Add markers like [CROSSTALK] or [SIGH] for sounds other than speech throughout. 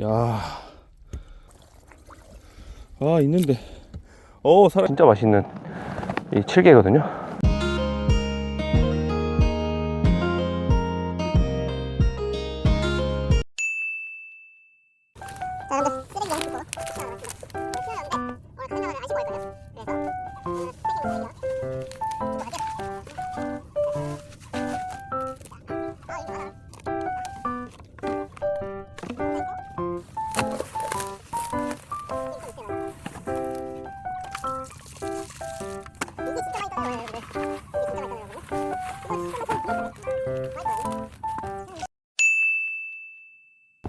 야. 아, 있는데. 어, 살아. 진짜 맛있는 이 칠개거든요.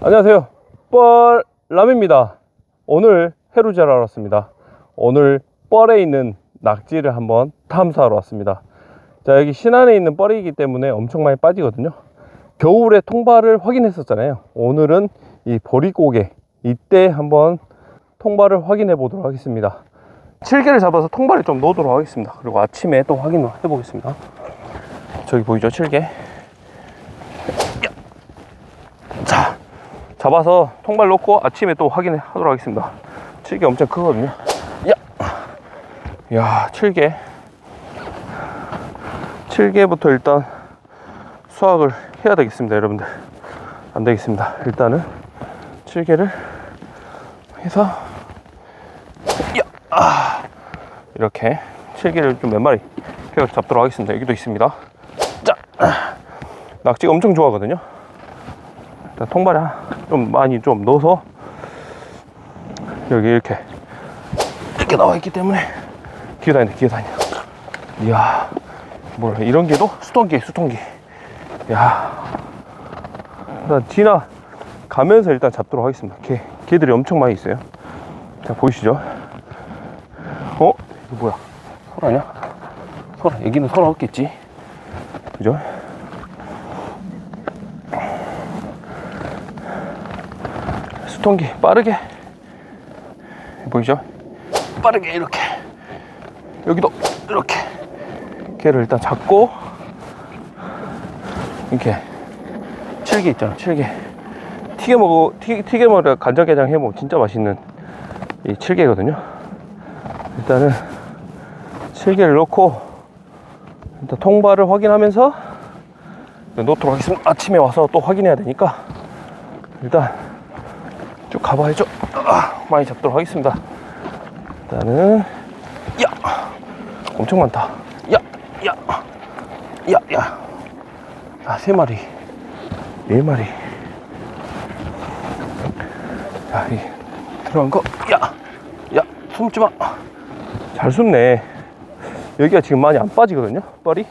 안녕하세요. 뻘람입니다. 오늘 해루지하러 왔습니다. 오늘 뻘에 있는 낙지를 한번 탐사하러 왔습니다. 자, 여기 신안에 있는 뻘이기 때문에 엄청 많이 빠지거든요. 겨울에 통발을 확인했었잖아요. 오늘은 이 보리고개 이때 한번 통발을 확인해 보도록 하겠습니다. 7개를 잡아서 통발에 좀 넣도록 하겠습니다. 그리고 아침에 또 확인을 해 보겠습니다. 저기 보이죠? 7개. 잡아서 통발 놓고 아침에 또 확인하도록 하겠습니다. 7개 엄청 크거든요. 야! 야, 7개. 7개부터 일단 수확을 해야 되겠습니다, 여러분들. 안 되겠습니다. 일단은 7개를 해서 야! 아! 이렇게 7개를 좀 몇 마리 해서 잡도록 하겠습니다. 여기도 있습니다. 자! 낙지가 엄청 좋아하거든요. 통발에 한- 좀 많이 좀 넣어서 여기 이렇게 이렇게 나와 있기 때문에 기어다닌다 기어다닌다 이야 뭐라 이런 게도 수통기 수통기. 야. 일단 지나 가면서 일단 잡도록 하겠습니다. 개 개들이 엄청 많이 있어요. 자 보이시죠? 어? 이거 뭐야? 설 아니야 설 여기는 설 없겠지? 그죠 수통기 빠르게. 보이죠? 빠르게 이렇게. 여기도 이렇게. 개를 일단 잡고. 이렇게. 칠개 있잖아 칠개 튀겨 먹어 튀, 튀겨 먹어 간장게장 해 먹으면 진짜 맛있는 이 칠개거든요. 일단은 칠개를 넣고 일단 통발을 확인하면서 놓도록 하겠습니다. 아침에 와서 또 확인해야 되니까. 일단 쭉 가봐야죠. 아, 많이 잡도록 하겠습니다. 일단은 야 엄청 많다. 야 야 야 야 아 세 마리 네 마리. 자 이 들어간 거 야 야 숨지 마. 잘 숨네. 여기가 지금 많이 안 빠지거든요. 뻘이.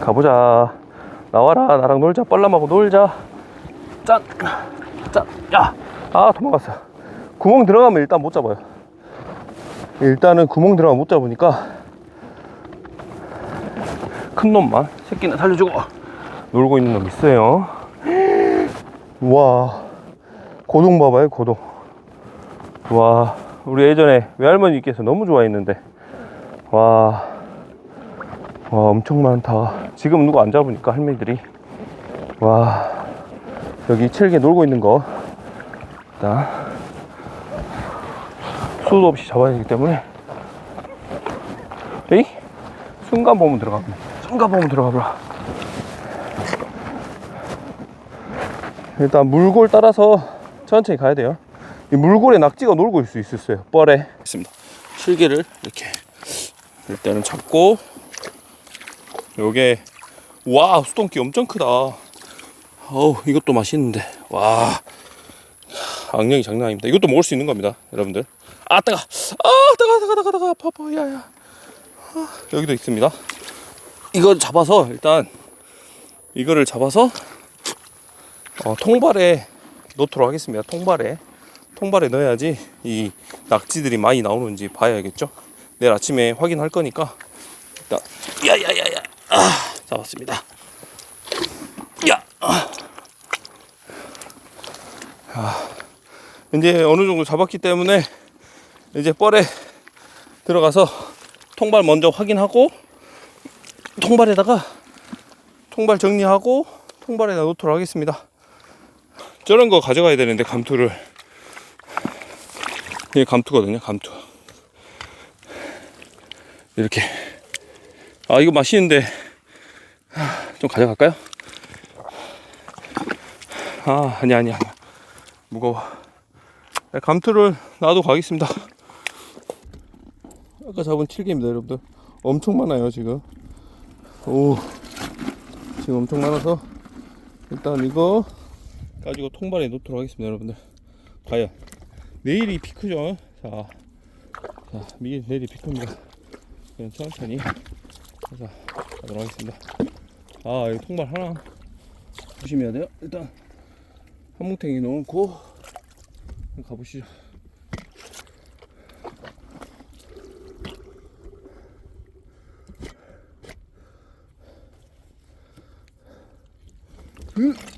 가보자. 나와라 나랑 놀자. 뻘람하고 놀자. 짠짠야아 도망갔어. 구멍 들어가면 일단 못 잡아요. 일단은 구멍 들어가면 못 잡으니까 큰 놈만 새끼는 살려주고. 놀고 있는 놈 있어요. [GASPS] 와. 고동 봐봐요 고동. 와. 우리 예전에 외할머니께서 너무 좋아했는데. 와 와 엄청 많다. 지금 누가 안 잡으니까 할머니들이. 와 여기 칠개 놀고 있는 거. 일단 수도 없이 잡아야 되기 때문에. 에이 순간 보면 들어가. 순간 보면 들어가 보라. 일단 물골 따라서 천천히 가야 돼요. 이 물골에 낙지가 놀고 있을 수 있어요. 뻘에. 있습니다. 칠개를 이렇게 일단은 잡고 요게 와 수동기 엄청 크다. 어우 이것도 맛있는데. 와 악령이 장난 아닙니다. 이것도 먹을 수 있는 겁니다 여러분들. 아 따가. 아 따가 따가 따가 따가. 아파 아파. 야야. 아, 여기도 있습니다. 이거 잡아서 일단 이거를 잡아서 어, 통발에 넣도록 하겠습니다. 통발에. 통발에 넣어야지 이 낙지들이 많이 나오는지 봐야겠죠? 내일 아침에 확인할 거니까. 일단 야야야야 아, 잡았습니다. 야. 아, 이제 어느 정도 잡았기 때문에 이제 뻘에 들어가서 통발 먼저 확인하고 통발에다가 통발 정리하고 통발에다 놓도록 하겠습니다. 저런 거 가져가야 되는데 감투를 이게 감투거든요. 감투 이렇게 아 이거 맛있는데 하, 좀 가져갈까요? 아 아니 아니 아니 무거워 네, 감투를 놔도 가겠습니다. 아까 잡은 7개입니다, 여러분들. 엄청 많아요, 지금. 오, 지금 엄청 많아서 일단 이거 가지고 통발에 놓도록 하겠습니다, 여러분들. 과연 내일이 피크죠? 자, 자, 미 내일이 피크입니다. 그냥 천천히 가도록 하겠습니다. 아, 이 통발 하나 조심해야 돼요. 일단 한 뭉탱이 넣고 가보시죠. 아,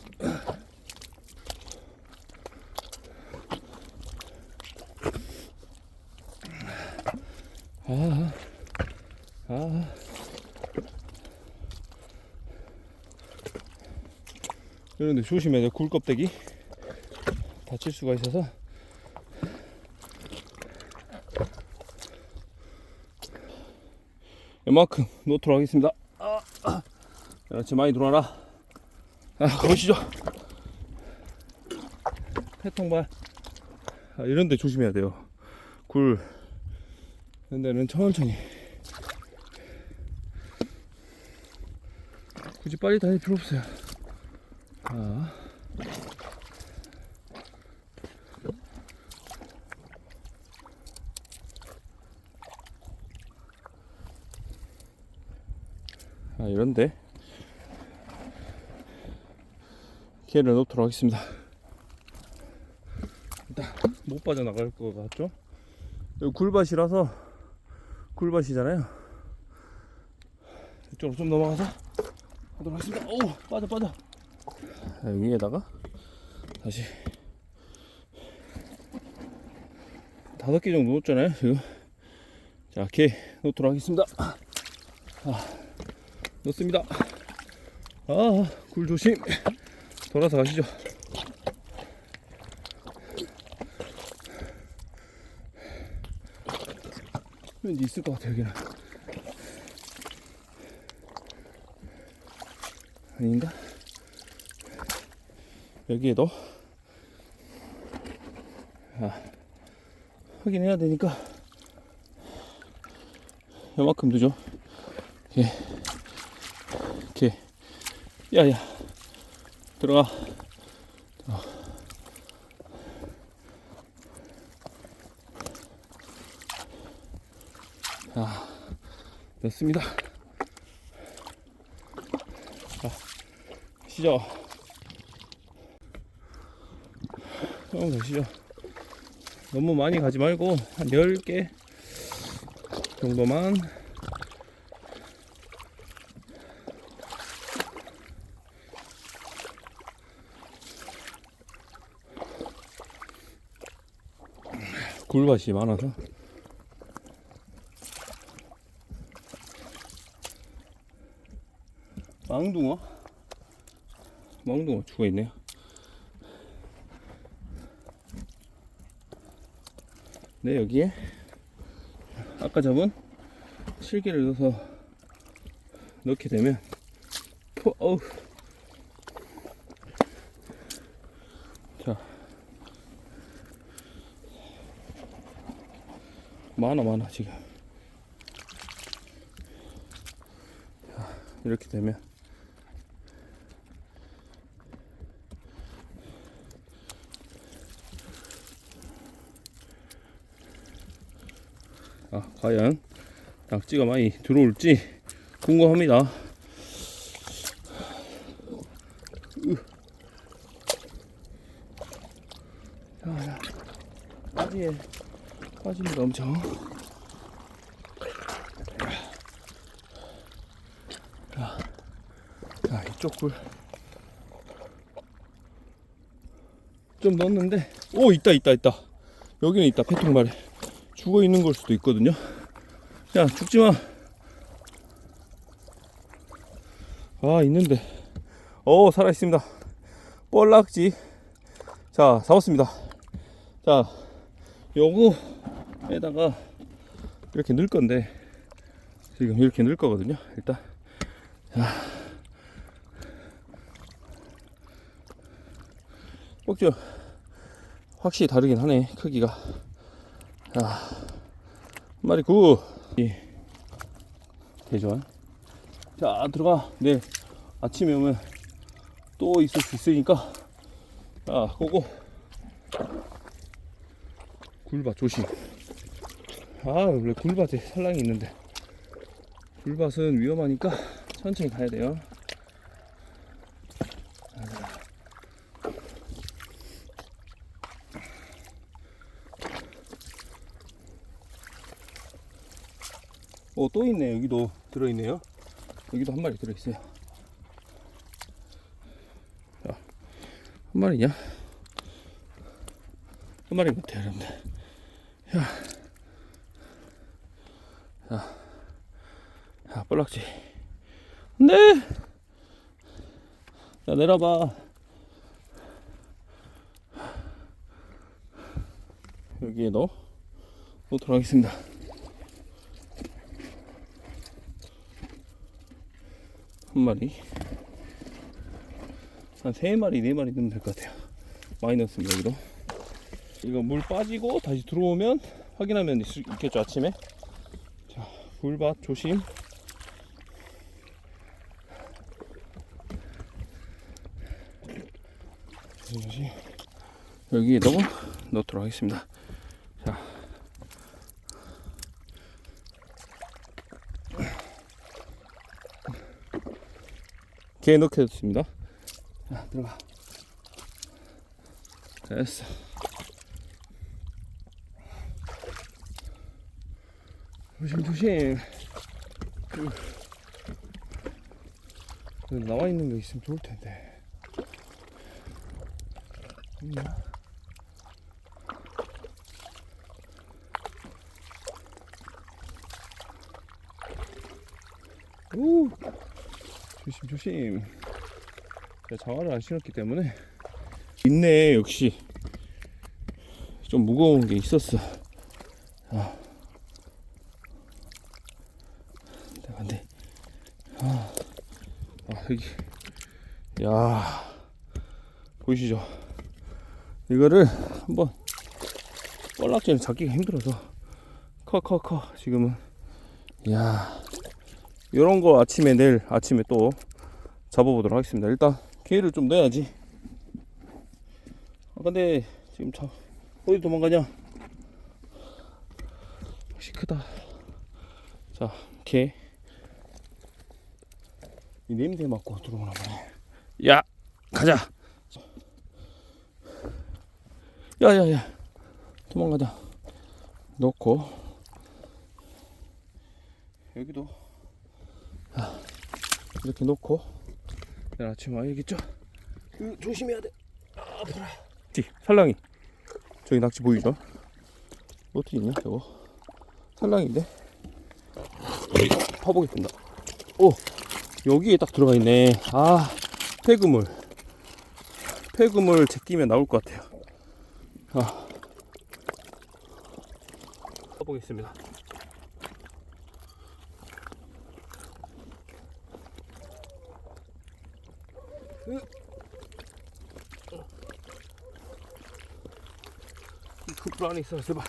그런데 조심해야 돼. 굴 껍데기 다칠 수가 있어서. 이만큼 놓도록 하겠습니다. 아, 아. 그렇지 많이 들어와라. 아, 가보시죠. 해통발. 아, 이런 데 조심해야 돼요. 굴. 이런 데는 천천히. 굳이 빨리 다닐 필요 없어요. 아. 아, 이런데. 기회를 놓도록 하겠습니다. 일단 못 빠져나갈 것 같죠? 여기 굴밭이라서 굴밭이잖아요. 이쪽으로 좀 넘어가서 하도록 하겠습니다. 오 빠져 빠져. 자, 여기에다가 다시 다섯 개 정도 놓았잖아요. 지금 자, 개 놓도록 하겠습니다. 아, 넣습니다. 아, 굴 조심. 돌아서 가시죠. 왠지 있을 것 같아 여기는. 아닌가? 여기에도 아, 확인해야 되니까 요만큼 두죠. 이렇게, 이렇게, 야야. 들어가. 어. 자, 됐습니다. 자, 시죠. 조금 더 시죠. 너무 많이 가지 말고 한 10개 정도만. 굴밭이 많아서. 망둥어? 망둥어 죽어 있네요 네 여기에 아까 잡은 실기를 넣어서 넣게 되면 포, 어우. 자. 많아 많아 지금. 자, 이렇게 되면 아 과연 낙지가 많이 들어올지 궁금합니다. 으. 자, 빠지에 빠집니다 엄청. 자, 자 이쪽 굴 좀 넣었는데. 오 있다 있다 있다. 여기는 있다 페통말에. 죽어 있는 걸 수도 있거든요 야 죽지 마 아 있는데 오 살아 있습니다. 뻘락지. 자 잡았습니다. 자 요거에다가 이렇게 넣을 건데 지금 이렇게 넣을 거거든요. 일단 자 꼭죠. 확실히 다르긴 하네 크기가. 자 한 마리 구. 이 대전. 자 들어가. 네 아침에 오면 또 있을 수 있으니까. 자 고고. 굴밭 조심. 아 원래 굴밭에 산란이 있는데. 굴밭은 위험하니까 천천히 가야 돼요 어또 있네. 여기도 들어있네요. 여기도 한 마리 들어있어요. 한 마리냐? 한 마리 못해 여러분들. 야, 야, 야 볼락지. 네, 야 내려봐. 여기에 넣어. 놓도록 하겠습니다 한 마리. 한 세 마리 네 마리 넣으면 될 것 같아요. 넣었습니다 여기로 이거 물 빠지고 다시 들어오면 확인하면 있, 있겠죠 아침에? 자 불밭 조심. 조심. 여기에다가 넣도록 하겠습니다 개 넣겠습니다. 자 들어가. 됐어. 조심 조심. 그, 그 나와 있는 거 있으면 좋을 텐데? 오 조심 조심. 제가 장화를 안 신었기 때문에 있네 역시 좀 무거운 게 있었어. 아. 안돼 아. 아 여기. 야 보이시죠? 이거를 한번 뻘락지를 잡기가 힘들어서 커 커 커 지금은. 야 요런 거 아침에 내일 아침에 또 잡아보도록 하겠습니다. 일단 개를 좀 넣어야지. 아 근데 지금 참 어디 도망가냐? 역시 크다. 자 개 이 냄새 맡고 들어오나 보네. 야 가자. 야 야 야. 도망가자. 넣고. 여기도 자, 이렇게 놓고. 내일 아침에 와야겠죠? 이거 조심해야 돼. 아파라. 지 살랑이. 저기 낙지 보이죠? 어떻게 있냐 저거? 살랑인데? 파보겠습니다. 오! 여기에 딱 들어가 있네. 아 폐그물. 폐그물 제끼면 나올 것 같아요. 아. 파보겠습니다 이풀 안에 있어 제발.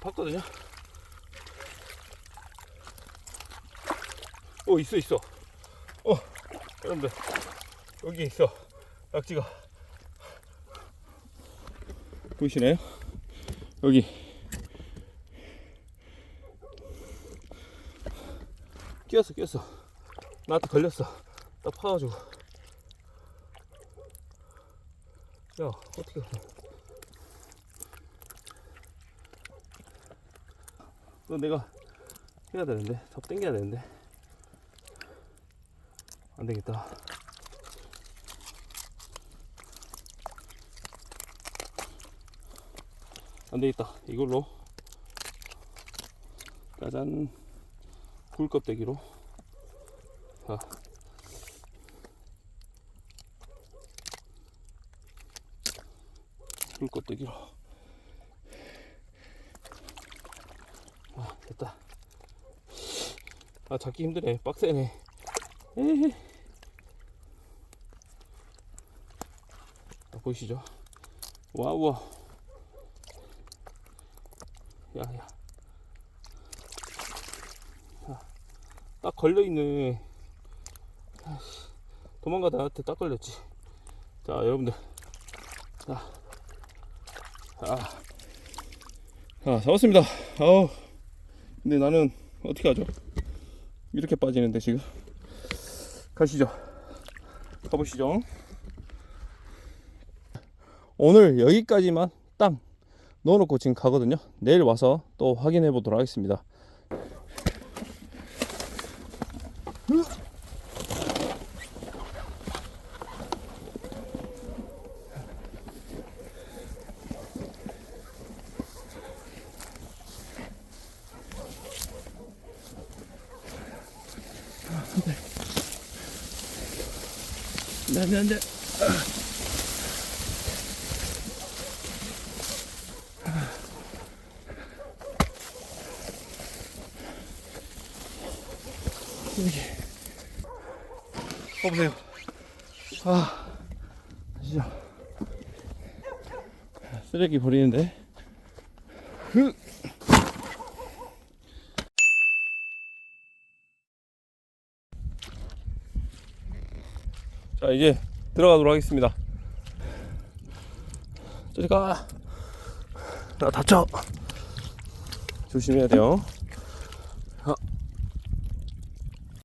봤거든요? 어 있어 있어. 어 여러분들 여기 있어. 낙지가. 보이시나요? 여기 끼었어 끼었어. 나한테 걸렸어. 딱 파가지고. 야 어떻게 너 내가 해야 되는데? 더 당겨야 되는데? 안 되겠다. 안 되겠다. 이걸로. 짜잔 굴 껍데기로? 자. 굴 껍데기로. 아 됐다. 아 잡기 힘드네. 빡세네. 에헤. 아, 보이시죠? 와우. 야야 딱 걸려있네 도망가다 나한테 딱 걸렸지. 자 여러분들. 자, 아, 아 잡았습니다. 아우. 근데 나는 어떻게 하죠? 이렇게 빠지는데 지금. 가시죠. 가보시죠. 오늘 여기까지만 딱 넣어놓고 지금 가거든요. 내일 와서 또 확인해 보도록 하겠습니다 안돼 안돼 여기 봐보세요. 아 진짜. 쓰레기 버리는데. 흐. 자 이제 들어가도록 하겠습니다. 저리 가 나 다쳐. 조심해야 돼요